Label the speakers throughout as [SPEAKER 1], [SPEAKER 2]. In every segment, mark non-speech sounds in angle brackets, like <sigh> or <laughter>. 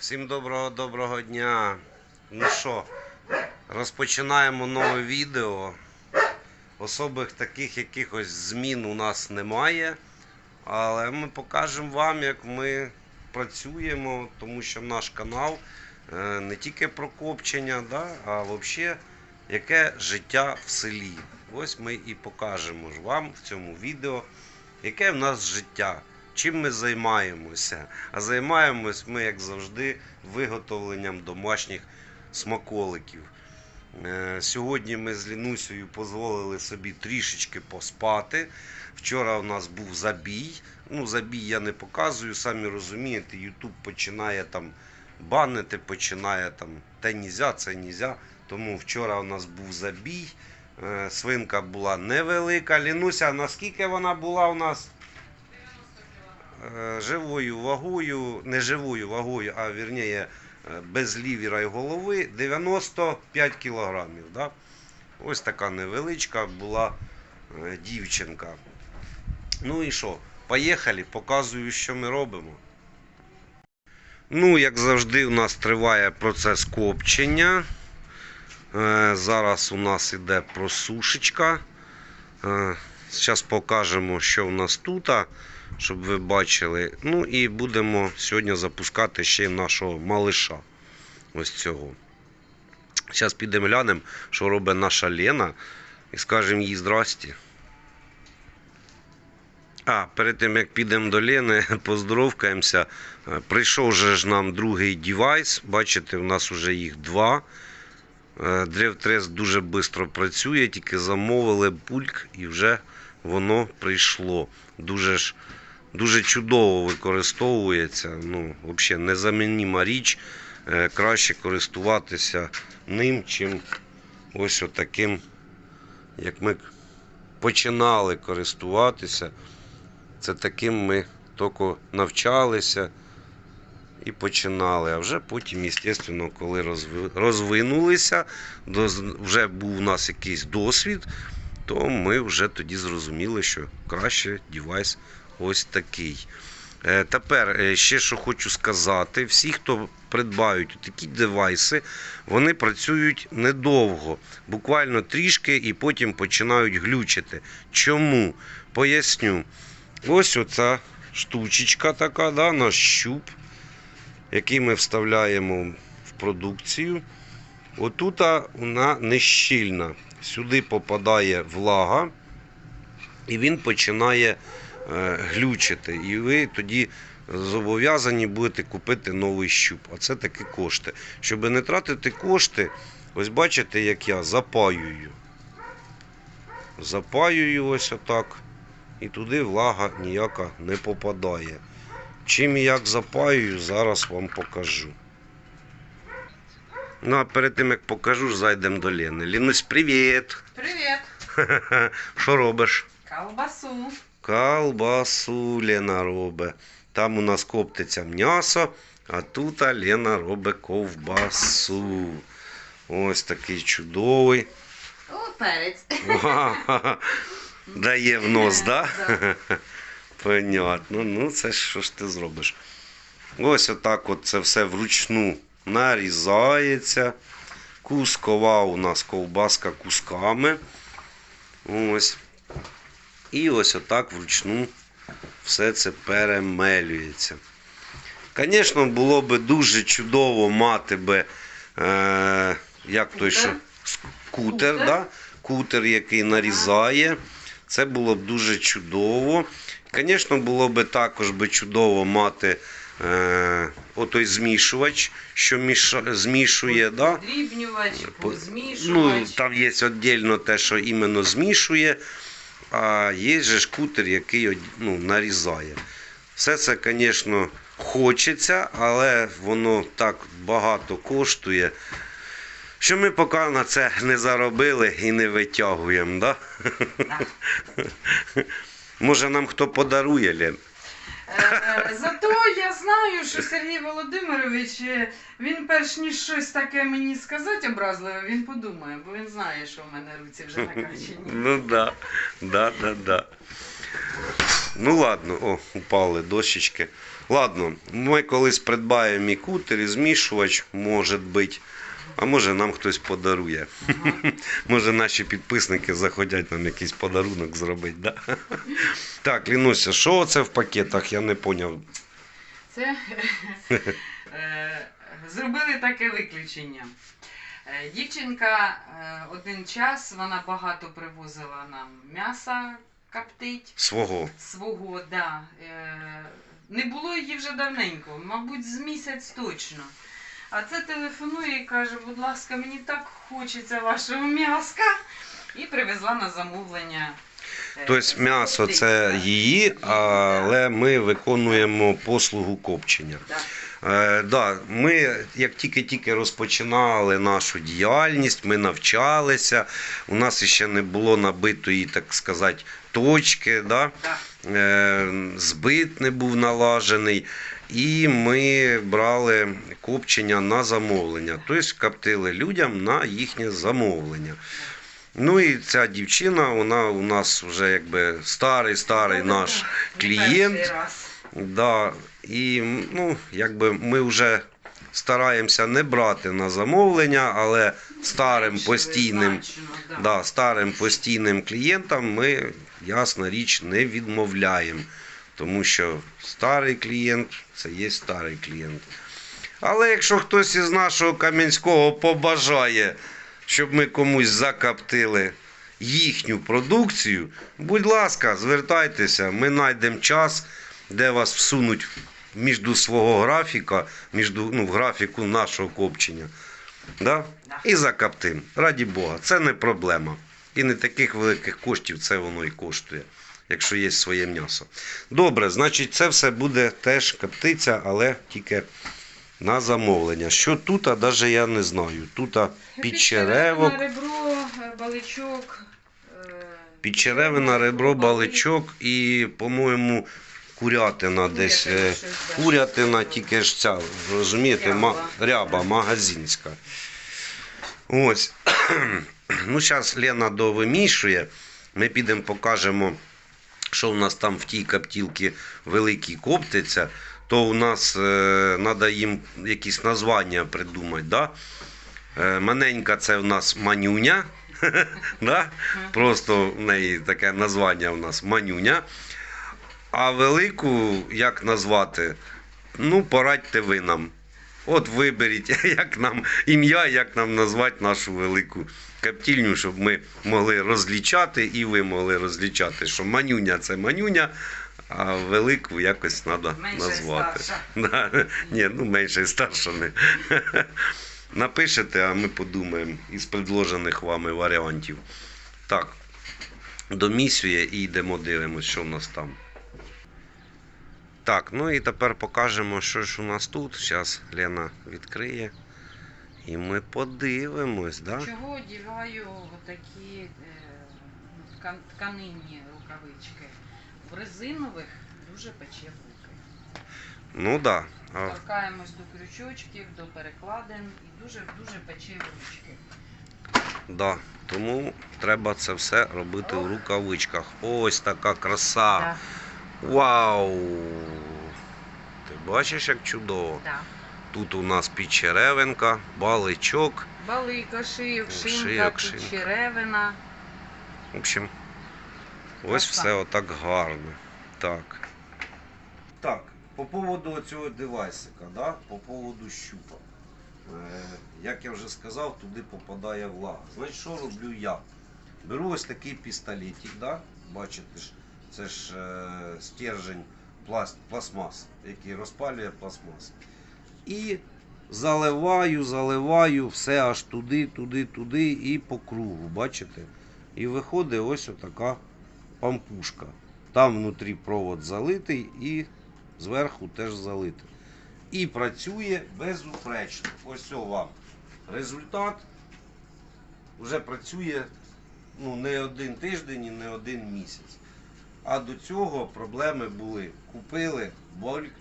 [SPEAKER 1] Всім доброго доброго дня. Ну що, розпочинаємо нове відео. Особих таких якихось змін у нас немає. Але ми покажемо вам, як ми працюємо, тому що наш канал е, не тільки про копчення, да, а взагалі яке життя в селі. Ось ми і покажемо ж вам в цьому відео, яке в нас життя, чим ми займаємося. А займаємось ми, як завжди, виготовленням домашніх смаколиків. Е, Сьогодні ми з Лінусею дозволили собі трішечки поспати. Вчора у нас був забій. Ну, забій я не показую, самі розумієте, Ютуб починає там банити, починає там те нізя, це нізя. Тому вчора у нас був забій. Е, Свинка була невелика. Лінуся, наскільки вона була у нас? Е, Живою вагою, не живою вагою, а вірніше, е, без лівіра і голови 95 кілограмів. Да? Ось така невеличка була е, дівчинка. Ну і що? Поїхали, показую, що ми робимо. Ну, як завжди, у нас триває процес копчення. Зараз у нас іде просушечка. Зараз покажемо, що у нас тут, щоб ви бачили. Ну і будемо сьогодні запускати ще нашого малиша. Ось цього. Зараз підемо глянемо, що робить наша Лена. І скажемо їй здрасті. А, перед тим як підемо до Лени, <laughs> поздоровкаємося. Е, Прийшов же ж нам другий девайс. Бачите, у нас вже їх два. Е, Древтрес дуже швидко працює, тільки замовили пульк і вже воно прийшло. Дуже ж дуже чудово використовується. Ну, взагалі незамінима річ. Е, Краще користуватися ним, чим ось отаким, як ми починали користуватися. Це таким ми тільки навчалися і починали. А вже потім, звісно, коли розвинулися, вже був у нас якийсь досвід, то ми вже тоді зрозуміли, що краще девайс ось такий. Е, Тепер е, ще що хочу сказати: всі, хто придбають такі девайси, вони працюють недовго, буквально трішки, і потім починають глючити. Чому? Поясню. Ось оця штучечка така, да, наш щуп, який ми вставляємо в продукцію. Отута вона нещільна. Сюди попадає влага, і він починає глючити. І ви тоді зобов'язані будете купити новий щуп. А це такі кошти. Щоб не тратити кошти, ось бачите, як я запаюю. Запаюю ось отак. І туди влага ніяка не попадає. Чим і як запаюю, зараз вам покажу. Ну, а перед тим як покажу, зайдемо до Лени. Лінусь, привіт!
[SPEAKER 2] Привіт! <laughs>
[SPEAKER 1] Що робиш?
[SPEAKER 2] Колбасу.
[SPEAKER 1] Колбасу Лена робить. Там у нас коптиться м'ясо, а тут Лена робить ковбасу. Ось такий чудовий.
[SPEAKER 2] О, перець.
[SPEAKER 1] Дає в нос, да?
[SPEAKER 2] Да.
[SPEAKER 1] Понятно. Ну, це що ж ти зробиш? Ось отак от це все вручну нарізається. Кускова у нас ковбаска кусками. Ось. І ось отак вручну все це перемелюється. Звісно, було б дуже чудово мати би, е, як той що, скутер,
[SPEAKER 2] Кутер.
[SPEAKER 1] Да? кутер, який нарізає. Це було б дуже чудово. Звісно, було б також би чудово мати е, отой змішувач, що міша, змішує. Да?
[SPEAKER 2] Змішувач.
[SPEAKER 1] Ну, там є віддільно те, що іменно змішує, а є же ж кутер, який ну, нарізає. Все це, звісно, хочеться, але воно так багато коштує, що ми поки на це не заробили і не витягуємо. Да?
[SPEAKER 2] Да.
[SPEAKER 1] Може нам хто подарує, Лен?
[SPEAKER 2] Е, Зато я знаю, що Сергій Володимирович, е, він перш ніж щось таке мені сказати образливе, він подумає, бо він знає, що в мене руці вже накачені. <laughs>
[SPEAKER 1] Ну да, да, да, да. Ну ладно, о, упали дощечки. Ладно, ми колись придбаємо і кутер, і змішувач, може бути. А може нам хтось подарує. Може наші підписники захотять нам якийсь подарунок зробити. Да? Так, Лінуся, що це в пакетах? Я не поняв.
[SPEAKER 2] Це е, зробили таке виключення. Е, Дівчинка е, один час вона багато привозила нам м'яса коптить
[SPEAKER 1] Свого.
[SPEAKER 2] свого, да. Не було її вже давненько, мабуть, з місяць точно. А це телефонує і каже, будь ласка, мені так хочеться вашого м'яска. І привезла на замовлення. е,
[SPEAKER 1] Тобто м'ясо це її, але ми виконуємо послугу копчення.
[SPEAKER 2] Да.
[SPEAKER 1] Е, да, ми як тільки-тільки розпочинали нашу діяльність, ми навчалися. У нас ще не було набитої, так сказати, точки. Да?
[SPEAKER 2] Да.
[SPEAKER 1] Е, збит не був налажений. І ми брали копчення на замовлення, тобто коптили людям на їхнє замовлення. Ну і ця дівчина, вона у нас вже якби старий старий наш клієнт. Да, і ну, якби ми вже стараємося не брати на замовлення, але старим постійним,
[SPEAKER 2] да,
[SPEAKER 1] старим постійним клієнтам ми, ясна річ, не відмовляємо. Тому що старий клієнт це є старий клієнт. Але якщо хтось із нашого Кам'янського побажає, щоб ми комусь закоптили їхню продукцію, будь ласка, звертайтеся, ми знайдемо час, де вас всунуть між свого графіка, між, ну, в графіку нашого копчення. Да? І закоптим. Раді Бога, це не проблема. І не таких великих коштів це воно і коштує, якщо є своє м'ясо. Добре, значить, це все буде теж коптиця, але тільки на замовлення. Що тут, а навіть я не знаю. Тут підчеревок,
[SPEAKER 2] ребро, е, баличок. е,
[SPEAKER 1] підчеревина, ребро, баличок і, по-моєму, курятина десь. е, Курятина тільки ж ця, розумієте,
[SPEAKER 2] Ряба.
[SPEAKER 1] ряба магазинська. Ось. <clears throat> Ну, зараз Лена довимішує. Ми підемо покажемо, що у нас там в тій коптілці великій коптиться. То у нас треба їм якісь названня придумати. Да? Е, маленька це в нас манюня. <laughs> да? Просто в неї таке названня у нас манюня. А велику як назвати? Ну, порадьте ви нам. От виберіть, <laughs> як нам ім'я, як нам назвати нашу велику каптільню, щоб ми могли розлічати і ви могли розлічати, що манюня це манюня, а велику якось треба назвати. <laughs> Да. Ні, ну менше і старша не. <laughs> Напишете, а ми подумаємо із предложених вами варіантів. Так, домісює і йдемо дивимося, що в нас там. Так, ну і тепер покажемо, що ж у нас тут. Зараз Лена відкриє. І ми подивимось, да?
[SPEAKER 2] Чого одягаю такі е, ткан- тканинні рукавички? В резинових дуже пече руки.
[SPEAKER 1] Ну да.
[SPEAKER 2] Торкаємось до крючочків, до перекладин і дуже дуже пече ручки.
[SPEAKER 1] да. Тому треба це все робити в рукавичках. Ось така краса.
[SPEAKER 2] Да,
[SPEAKER 1] Вау! Бачиш, як чудово.
[SPEAKER 2] да.
[SPEAKER 1] Тут у нас підчеревинка, баличок.
[SPEAKER 2] Балика, шийок,
[SPEAKER 1] Шийок,
[SPEAKER 2] шинка,
[SPEAKER 1] шинка.
[SPEAKER 2] підчеревина.
[SPEAKER 1] В общем, ось
[SPEAKER 2] Краса.
[SPEAKER 1] все отак гарно. Так. Так, по поводу цього девайсика, да? по поводу щупа. Е, як я вже сказав, туди попадає влага. Значить, що роблю я? Беру ось такий пістолетик, да? бачите ж, це ж е, стержень пласт, пластмас, який розпалює пластмас. І заливаю, заливаю все аж туди, туди, туди і по кругу, бачите? І виходить ось отака пампушка. Там внутрі провод залитий і зверху теж залитий. І працює безупречно. Ось вам результат. Вже працює ну, не один тиждень і не один місяць. А до цього проблеми були. Купили больк,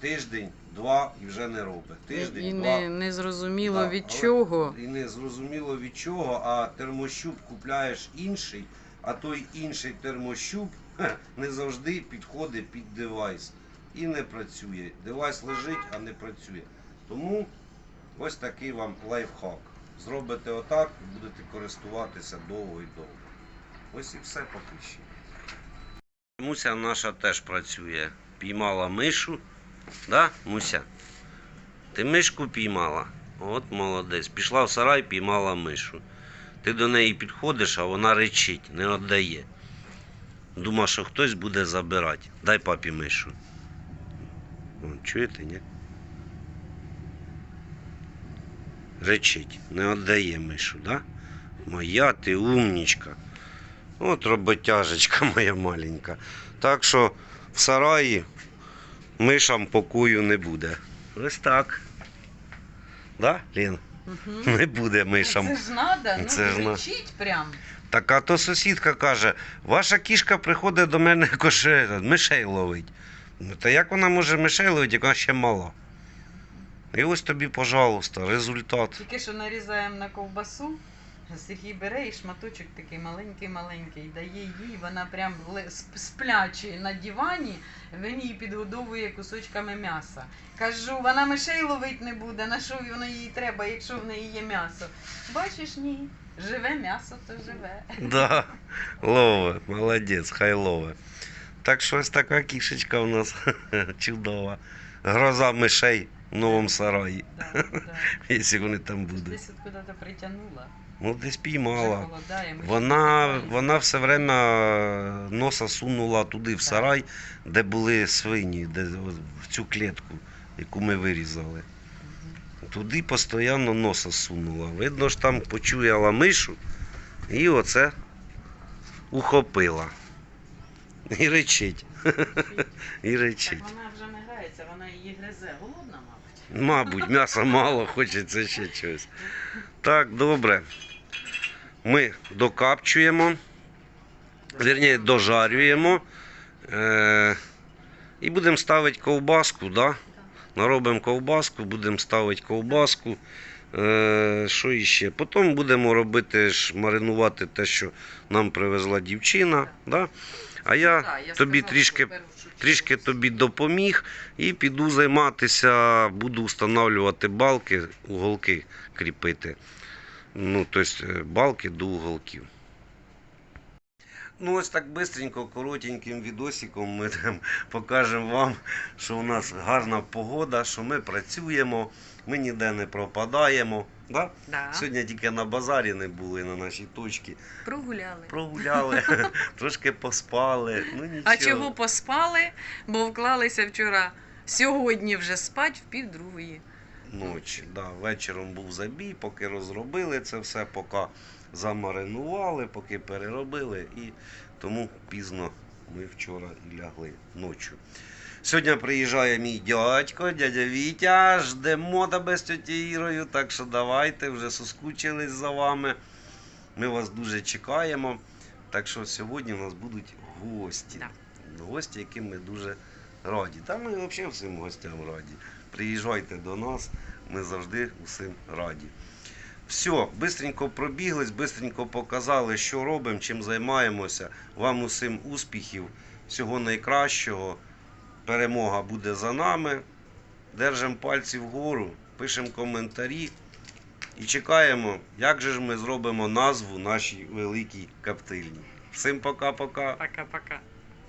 [SPEAKER 1] тиждень, два і вже не робить. Тиждень,
[SPEAKER 2] і
[SPEAKER 1] два.
[SPEAKER 2] не, не зрозуміло
[SPEAKER 1] Да,
[SPEAKER 2] від чого.
[SPEAKER 1] І не зрозуміло від чого, а термощуп купляєш інший, а той інший термощуп <laughs> не завжди підходить під девайс. і не працює. Девайс лежить, а не працює. Тому ось такий вам лайфхак. Зробите отак і будете користуватися довго і довго. Ось і все поки що. Муся наша теж працює. Піймала мишу. Да, Муся? Ти мишку піймала? От молодець. Пішла в сарай, піймала мишу. Ти до неї підходиш, а вона речить, не віддає. Дума, що хтось буде забирати. Дай папі мишу. О, чуєте, ні? Речить, не віддає мишу, да? Моя ти умнічка. От роботяжечка <laughs> моя маленька. Так що в сараї мишам покою не буде. Ось так. Да, Лін?
[SPEAKER 2] Угу.
[SPEAKER 1] Не буде мишам.
[SPEAKER 2] Це ж надо, ну
[SPEAKER 1] Це ж на-
[SPEAKER 2] кричить прям.
[SPEAKER 1] Так а то сусідка каже, ваша кішка приходить до мене <laughs> коше, мишей ловить. Ну та як вона може мишей ловити, як вона ще мала? І ось тобі, пожалуйста, результат.
[SPEAKER 2] Тільки що нарізаємо на ковбасу. Сергій бере і шматочок такий маленький-маленький, дає їй, вона прям спляче на дивані, він її підгодовує кусочками м'яса. Кажу, вона мишей ловить не буде, на що воно їй треба, якщо в неї є м'ясо. Бачиш, ні. Живе м'ясо, то живе.
[SPEAKER 1] Да, лове, молодець, хай лове. Так що ось така кішечка у нас <laughs> чудова. Гроза мишей в новому сараї,
[SPEAKER 2] Да, да. <laughs>
[SPEAKER 1] якщо вони там будуть.
[SPEAKER 2] Десь от куди-то притягнула.
[SPEAKER 1] Ну, десь піймала. Вона, вона все время носа сунула туди, в сарай, де були свині, де, в цю клітку, яку ми вирізали. Туди постійно носа сунула. Видно ж там почуяла мишу і оце ухопила. І речить. І речить.
[SPEAKER 2] Так вона вже не грається, вона її гризе. Голодна, мабуть.
[SPEAKER 1] Мабуть, м'яса мало, хочеться ще щось. Так, добре. Ми докапчуємо, вірніше, дожарюємо. Е- і будемо ставити ковбаску, да? Наробимо ковбаску, будемо ставити ковбаску. Е, що іще? Потім будемо робити ж маринувати те, що нам привезла дівчина. Да? А я тобі трішки трішки тобі допоміг і піду займатися, буду встановлювати балки, уголки кріпити. Ну, тобто балки до уголків. Ну, ось так бистренько, коротеньким відосиком ми там <laughs> покажемо вам, що у нас гарна погода, що ми працюємо, ми ніде не пропадаємо. Да?
[SPEAKER 2] Да.
[SPEAKER 1] Сьогодні тільки на базарі не були на нашій точці.
[SPEAKER 2] Прогуляли.
[SPEAKER 1] Прогуляли, <laughs> <laughs> трошки поспали. Ну, нічого.
[SPEAKER 2] А чого поспали? Бо вклалися вчора. Сьогодні вже спать в пів другої.
[SPEAKER 1] Ночі. Да, вечором був забій, поки розробили це все, поки замаринували, поки переробили, і тому пізно ми вчора лягли ночі. Сьогодні приїжджає мій дядько, дядя Вітя. Ждемо тебе з тьоті Ірою, так що давайте, вже соскучились за вами. Ми вас дуже чекаємо. Так що сьогодні у нас будуть гості.
[SPEAKER 2] Да.
[SPEAKER 1] Гості, яким ми дуже раді. Та ми взагалі всім гостям раді. Приїжджайте до нас, ми завжди усім раді. Все, бистренько пробіглись, бистренько показали, що робимо, чим займаємося. Вам усім успіхів, всього найкращого. Перемога буде за нами. Держимо пальці вгору, пишемо коментарі і чекаємо, як же ж ми зробимо назву нашій великій коптильні. Всім пока-пока.
[SPEAKER 2] Пока-пока.